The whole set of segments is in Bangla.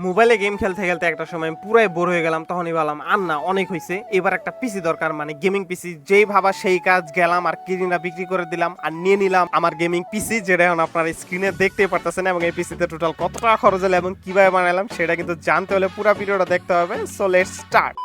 মোবাইলে গেম খেলতে খেলতে একটা সময় পুরাই বোর হয়ে গেলাম, তখনই বললাম আর না অনেক হয়েছে এবার একটা পিসি দরকার মানে গেমিং পিসি যেই ভাবা সেই কাজ গেলাম আর কিনা বিক্রি করে দিলাম আর নিয়ে নিলাম আমার গেমিং পিসি যেটা এখন আপনার স্ক্রিনে দেখতে পারতেছেন এবং এই পিসিতে টোটাল কত টাকা খরচ হলো এবং কীভাবে বানালাম, সেটা কিন্তু জানতে হলে পুরো ভিডিওটা দেখতে হবে। So let's start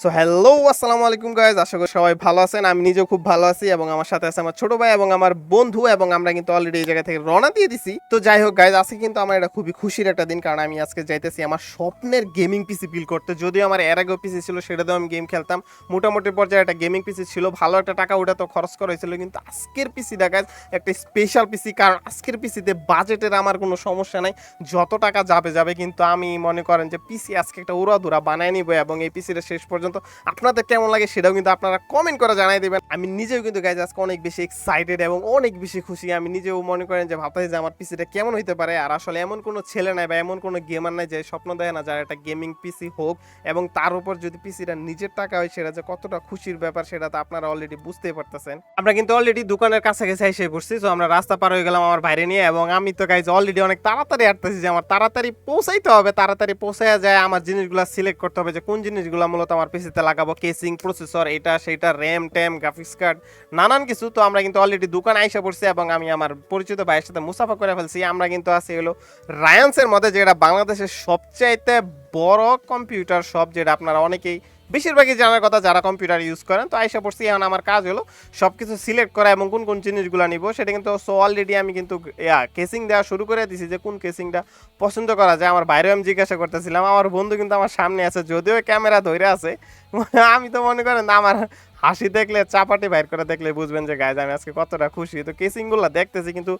so hello আসসালামু আলাইকুম গাইজ আশা করি সবাই ভালো আছেন। আমি নিজেও খুব ভালো আছি এবং আমার সাথে আছে আমার ছোট ভাই এবং আমার বন্ধু এবং আমরা কিন্তু অলরেডি এই জায়গা থেকে রওনা দিয়ে দিছি। তো যাই হোক গাইজ আজকে কিন্তু আমার এটা খুবই খুশির একটা দিন কারণ আমি আজকে যাইতেছি আমার স্বপ্নের গেমিং পিসি বিল করতে। যদিও আমার এর আগেও পিসি ছিল সেটা সেটাতেও আমি গেম খেলতাম। মোটামুটি পর্যায়ে একটা গেমিং পিসি ছিল, ভালো একটা টাকা ওটা তো খরচ করা হয়েছিল, কিন্তু আজকের পিসিটা গাইজ একটা স্পেশাল পিসি কারণ আজকের পিসিতে বাজেটের আমার কোনো সমস্যা নাই। যত টাকা যাবে যাবে, কিন্তু আমি মনে করেন যে পিসি আজকে একটা উড়াধুরা বানায় নিব এবং এই পিসিটা শেষ পর্যন্ত আপনাদের কেমন লাগে সেটাও কিন্তু আপনারা কমেন্ট করে জানাই দেবেন। আমি নিজেও কিন্তু গাইজ আজকে অনেক বেশি এক্সাইটেড এবং অনেক বেশি খুশি। আমি নিজেও মনে করেন যে ভাবতেছি যে আমার পিসিটা কেমন হইতে পারে। আর আসলে এমন কোনো ছেলে নাই বা এমন কোনো গেমার নাই যে স্বপ্ন দেয় না যার একটা গেমিং পিসি হোক এবং তার উপর যদি পিসিটা নিজের টাকা হয় সেটা যে কতটা খুশির ব্যাপার সেটা তো আপনারা অলরেডি বুঝতেই পারতেছেন। আমরা কিন্তু অলরেডি দোকানের কাছাকাছি এসে পড়ছি তো আমরা রাস্তা পার হয়ে গেলাম আমার বাইরে নিয়ে এবং আমি তো গাইজ অলরেডি অনেক তাড়াতাড়ি আসতেছি যে আমার তাড়াতাড়ি পৌঁছাইতে হবে, তাড়াতাড়ি পৌঁছায় যায়, আমার জিনিসগুলো সিলেক্ট করতে হবে যে কোন জিনিসগুলো মূলত আমার পিসিতে লাগাবো কেসিং প্রসেসর এটা, সেটা র্যাম ট্যাম গ্রাফিক্স কার্ড নানান কিছু। তো আমরা কিন্তু অলরেডি দোকানে আইসা পড়ছি এবং আমি আমার পরিচিত ভাইয়ের সাথে মুসাফা করে ফেলছি। আমরা কিন্তু আছি হলো রায়ান্সের মধ্যে, যেটা বাংলাদেশের সবচাইতে বড় কম্পিউটার শপ যেটা আপনারা অনেকেই বেশিরভাগই জানার কথা যারা কম্পিউটার ইউজ করেন, তো আইসা পড়ছি, এখন আমার কাজ হলো সব কিছু সিলেক্ট করা এবং কোন কোন জিনিসগুলো নিব, সেটা কিন্তু সো অলরেডি আমি কিন্তু, ইয়া কেসিং দেওয়া শুরু করে দিছি যে কোন কেসিংটা পছন্দ করা যায়। আমার বাইরেও আমি জিজ্ঞাসা করতেছিলাম, আমার বন্ধু কিন্তু আমার সামনে আছে, যদিও ক্যামেরা ধরে আছে, আমি তো মনে করেন আমার হাসি দেখলে, চাপাটি বাইর করে দেখলে বুঝবেন যে, গাইজ, আমি আজকে কতটা খুশি। তো কেসিংগুলো দেখতেছি কিন্তু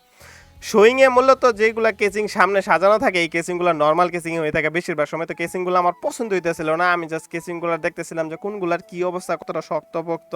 শোয়িংয়ে মূলত যেগুলো কেসিং সামনে সাজানো থাকে, এই কেসিংগুলো নর্মাল কেসিং হয়ে থাকে বেশিরভাগ সময়। তো কেসিংগুলো আমার পছন্দ হইতেছিল না। আমি জাস্ট কেসিংগুলো দেখতেছিলাম যে, কোনগুলার কি অবস্থা, কতটা শক্তপোক্ত।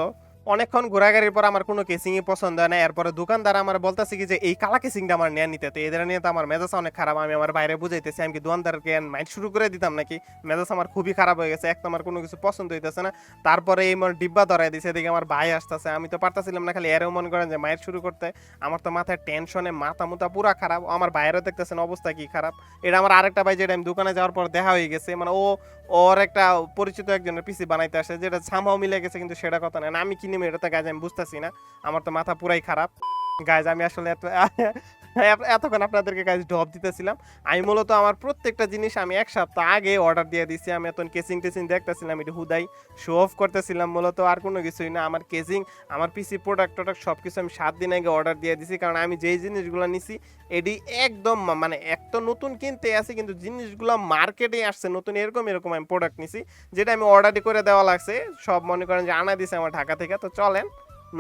অনেকক্ষণ ঘোরাঘুরির পর আমার কোনো কেসিংই পছন্দ হয় না। এরপরে দোকানদার আমার বলতেছে কি যে, এই কালা কেসিংটা আমার নেয়া নিতে। এদের নিয়ে তো আমার মেজাজ অনেক খারাপ। আমি আমার বাইরে বুঝাইতেছি, আমি কি দোকানদারকে মাইন্ড শুরু করে দিতাম নাকি? মেজাজ আমার খুবই খারাপ হয়ে গেছে, এক তো আমার কোনো কিছু পছন্দ হইতেছে না। তারপরে এই মনে ডিব্বা ধরাই দিছে, এদিকে আমার ভাই আসতেছে। আমি তো পারতাছিলাম না, খালি এরও মনে করেন যে মায়ের শুরু করতে। আমার তো মাথায় টেনশনে মাথা মুথা পুরা খারাপ। আমার বাইরেও দেখতেছেন, অবস্থা কি খারাপ? এটা আমার আরেকটা ভাই যেটা আমি দোকানে যাওয়ার পর দেখা হয়ে গেছে। মানে ও, ওর একটা পরিচিত একজনের পিসি বানাইতে আসে, যেটা সামহাও মিলে গেছে, কিন্তু সেটা কথা না, আমি কিনে এটা গাইজ আমি বুঝতেছি না। আমার তো মাথা পুরাই খারাপ। গাইজ আমি আসলে এত- এতক্ষণ আপনাদেরকে কাজ ড্রপ দিতেছিলাম। আমি মূলত আমার প্রত্যেকটা জিনিস আমি এক সপ্তাহ আগে অর্ডার দিয়ে দিছি। আমি এখন কেসিং টেসিং দেখতেছিলাম, একটু হুদাই শো অফ করতেছিলাম। মূলত আর কোনো কিছুই না। আমার কেসিং আমার পিসি প্রোডাক্ট টোডাক্ট সব কিছু আমি সাত দিন আগে অর্ডার দিয়ে দিছি। কারণ আমি যেই জিনিসগুলো নিছি, এটি একদম মানে এক তো নতুন কিনতে আছে, কিন্তু জিনিসগুলো মার্কেটে আসছে। নতুন এরকম এরকম আমি প্রোডাক্ট নিছি, যেটা আমি অর্ডারই করে দেওয়া লাগছে। সব মনে করেন যে আনা দিছে আমার ঢাকা থেকে। তো চলেন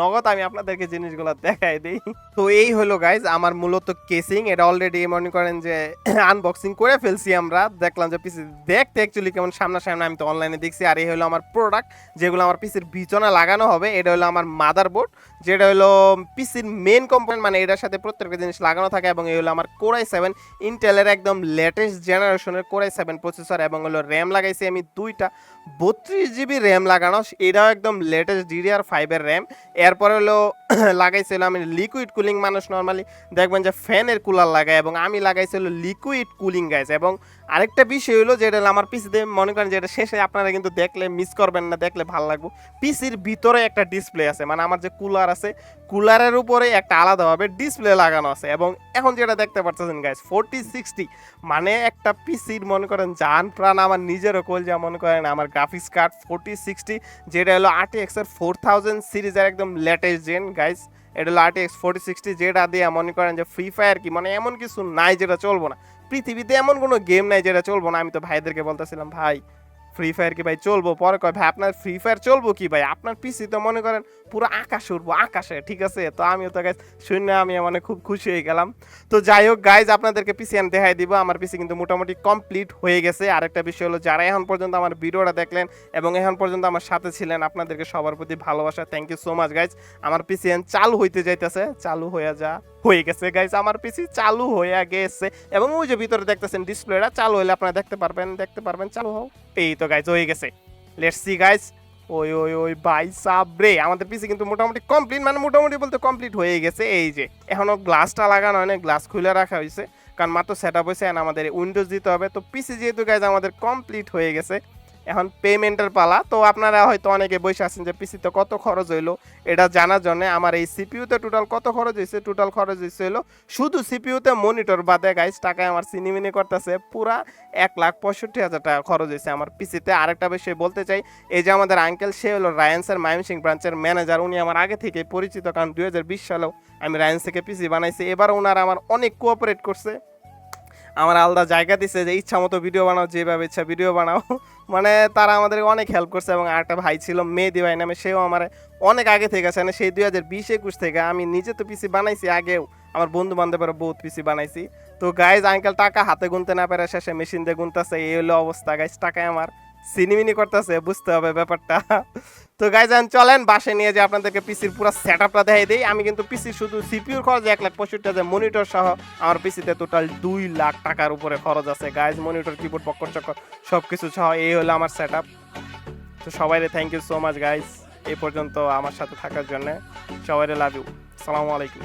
নগদ আমি আপনাদেরকে জিনিসগুলো দেখাই দিই। তো এই হলো গাইজ আমার মূলত কেসিং এটা অলরেডি মনে করেন যে আনবক্সিং করে ফেলছি আমরা। দেখলাম যে পিসি দেখতে অ্যাকচুয়ালি কেমন সামনাসামনি আমি তো অনলাইনে দেখছি। আর এই হলো আমার প্রোডাক্ট যেগুলো আমার পিসির বিচনা লাগানো হবে। এটা হলো আমার মাদারবোর্ড যেটা হলো পিসির মেন কম্পোনেন্ট মানে এটার সাথে প্রত্যেকটা জিনিস লাগানো থাকে। এবং এই হলো আমার কোরাই সেভেন ইন্টেলের একদম লেটেস্ট জেনারেশনের কোরাই সেভেন প্রসেসর এবং হলো র্যাম লাগাইছি আমি দুইটা। বত্রিশ জিবি র্যাম লাগানো, এটাও একদম লেটেস্ট ডিডিআর ফাইভের র্যাম এরপরে হলো লাগাইছিল আমি লিকুইড কুলিং মানুষ নর্মালি দেখবেন যে ফ্যানের কুলার লাগায় এবং আমি লাগাইছিল লিকুইড কুলিং গাইজ এবং আরেকটা বিষয় হলো যেটা আমার পিসিতে মনে করেন যেটা শেষে আপনারা কিন্তু দেখলে মিস করবেন না, দেখলে ভালো লাগবে। পিসির ভিতরে একটা ডিসপ্লে আছে মানে আমার যে কুলার আছে কুলারের উপরে একটা আলাদাভাবে ডিসপ্লে লাগানো আছে। এবং এখন যেটা দেখতে পাচ্ছেন গাইজ ফোরটি সিক্সটি মানে একটা পিসির মনে করেন যান প্রাণ আমার নিজেরও কল যা মনে করেন আমার গ্রাফিক্স কার্ড ফোরটি সিক্সটি যেটা হলো আরটিএক্স এর ফোর থাউজেন্ড সিরিজের একদম লেটেস্ট জেন গাইস এটা হলো আরটিএক্স ফোর্টি সিক্সটি যেটা দিয়ে মনে করেন যে ফ্রি ফায়ার কি মানে এমন কিছু নাই যেটা চলবো না। পৃথিবীতে এমন কোনো গেম নাই যেটা চলবো না, আমি তো ভাইদেরকে বলতেছিলাম, ভাই ফ্রি ফায়ার কি ভাই চলবো? পরে কয়, ভাই, আপনার ফ্রি ফায়ার চলবো কি ভাই? আপনার পিসি তো মনে করেন পুরো আকাশ উঠবো, আকাশে, ঠিক আছে? তো আমিও তো গাইজ শুনে আমি মানে খুব খুশি হয়ে গেলাম। তো যাই হোক গাইজ আপনাদেরকে পিসি আমি দেখাই দিব। আমার পিসি কিন্তু মোটামুটি কমপ্লিট হয়ে গেছে। আরেকটা বিষয় হলো, যারা এখন পর্যন্ত আমার ভিডিওটা দেখলেন এবং এখন পর্যন্ত আমার সাথে ছিলেন, আপনাদেরকে সবার প্রতি ভালোবাসা। Thank you so much guys আমার পিসিএন চালু হইতে যাইতেছে, চালু হয়ে যা। হয়ে গেছে গাইজ আমার পিসি চালু হয়ে গেছে। এবং ওই যে ভিতরে দেখতেছেন ডিসপ্লেটা চালু হলে আপনারা দেখতে পারবেন দেখতে পারবেন, চালু হোক। এই তো গাইজ হয়ে গেছে। লেটস সি গাইজ ওই ওই ওই, ভাই সাবরে আমাদের পিসি কিন্তু মোটামুটি কমপ্লিট মানে মোটামুটি বলতে কমপ্লিট হয়ে গেছে। এই যে, এখনও গ্লাসটা লাগানো হয় না গ্লাস খুলে রাখা হয়েছে। কারণ মাত্র সেট আপ হয়েছে আমাদের উইন্ডোজ দিতে হবে। তো পিসি যেহেতু গাইজ আমাদের কমপ্লিট হয়ে গেছে। এখন পেমেন্টের পালা। তো আপনারা হয়তো অনেকে বসে আছেন যে পিসিতে কত খরচ হইল? এটা জানার জন্য আমার এই সিপিউতে টোটাল কত খরচ হয়েছে টোটাল খরচ হয়েছে হলো শুধু সিপিউতে মনিটর বাদে গাইজ টাকায় আমার সিনিমিনি করতেছে পুরা এক লাখ পঁয়ষট্টি হাজার টাকা খরচ হয়েছে আমার পিসিতে আরেকটা বিষয় বলতে চাই, এই যে আমাদের আঙ্কেল সে হলো রায়ান্সের মাইমসিং ব্রাঞ্চের ম্যানেজার উনি আমার আগে থেকে পরিচিত, কারণ দুই হাজার বিশ সালেও আমি রায়ান্স থেকে পিসি বানাইছি। এবার ওনারা আমার অনেক কোঅপারেট করছে। আমার আলাদা জায়গা দিছে যে ইচ্ছা মতো ভিডিও বানাও, যেভাবে ইচ্ছা ভিডিও বানাও। মানে তারা আমাদের অনেক হেল্প করছে এবং আরেকটা ভাই ছিল মেহেদি ভাই নামে, সেও আমার অনেক আগে থেকে আছে। মানে সেই দুই হাজার বিশ একুশ থেকে আমি নিজে তো পিসি বানাইছি, আগেও আমার বন্ধু বান্ধবের বহুত পিসি বানাইছি। তো গাইজ আঙ্কেল টাকা হাতে গুনতে না পারে শেষে মেশিন দিয়ে গুনতেছে, এই হলো অবস্থা। গাইজ টাকায় আমার। সিনিমিনি করতেছে, বুঝতে হবে ব্যাপারটা। তো গাইজ আমি চলেন বাসে নিয়ে যে আপনাদেরকে পিসির পুরো সেট আপটা দেখাই দিই। আমি কিন্তু পিসি শুধু সিপিউর খরচ এক লাখ পঁয়ষট্টি হাজার মনিটর সহ আমার পিসিতে টোটাল দুই লাখ টাকার উপরে খরচ আছে। গাইজ মনিটর কিবোর্ড পক্কর চক্কর সব কিছু সহ এই হলো আমার সেট আপ তো সবাইরে thank you so much guys এই পর্যন্ত আমার সাথে থাকার জন্য। সবাইরে লাভ ইউ সালামু আলাইকুম।